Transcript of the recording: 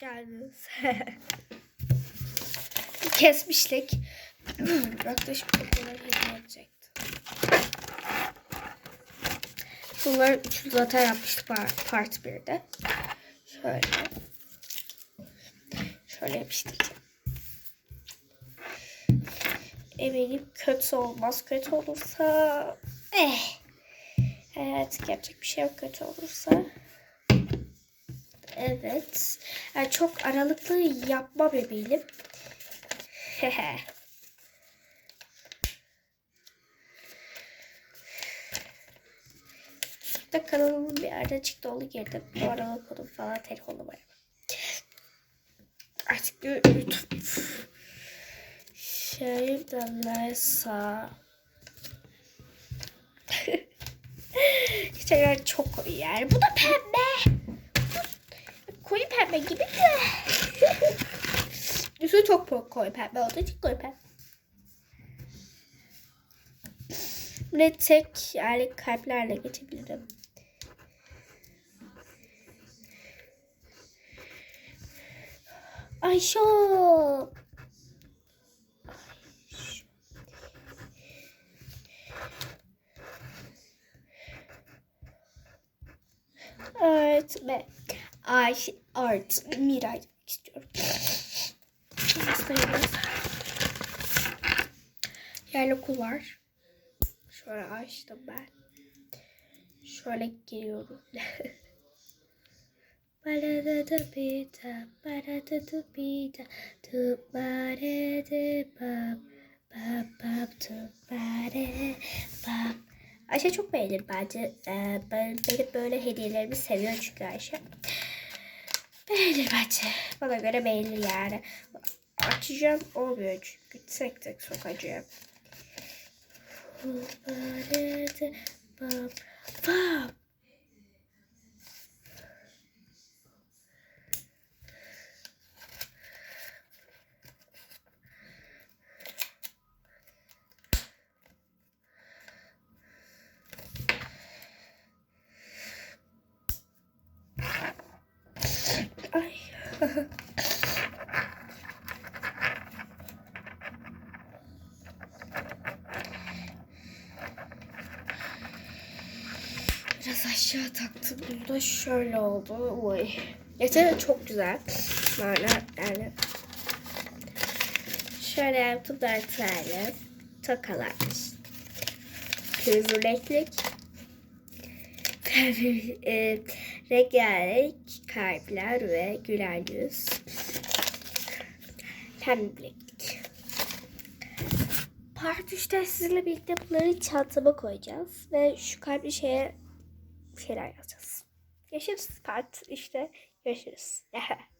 geldiniz. Kesmişlik. Yaklaşık bunları hediye edecekti. Bunları üçlü zaten yapmıştık par- part 1'de. Şöyle. Şöyle yapıştıracağım. Eminim kötü olmaz. Kötü olursa eh. Evet yapacak bir şey yok kötü olursa. Evet. Yani çok aralıklı yapma bebeğim. Hehe. da kanalımın bir arada çıktı onu girdim. Bu arada kodum falan telefonum var. Artık YouTube şeyim de neyse. Şeyler çok koyu yani. Bu da pembe. Koyu pembe gibi de. Üstü çok koyu pembe olduğu için koyu pembe. Ve tek yani kalplerle geçebilirim. Ayşe. Evet ve Ayşe Art Miray demek istiyorum. Yerli okul var. Şöyle açtım ben. Şöyle giriyorum. Barada pita, barada pita, tu barede bab, bab bab tu bare bab. Ayşe çok beğenir bence. Ee, ben, benim böyle hediyelerimi seviyor çünkü Ayşe. Beğenir bence. Bana göre beğenir yani. Açacağım olmuyor çünkü tek tek sokacağım bab. Ay. Biraz aşağı taktım. Burada şöyle oldu. Oy. Yeter çok güzel. Böyle yani. Şöyle yaptım dört tane. Tokalar. Kırmızı renklik. e, rengarenk kalpler ve güler yüz. Pembelik. Part 3'te sizinle birlikte bunları çantama koyacağız. Ve şu kalpli şeye şeyler yazacağız. Görüşürüz part 3'te. Görüşürüz.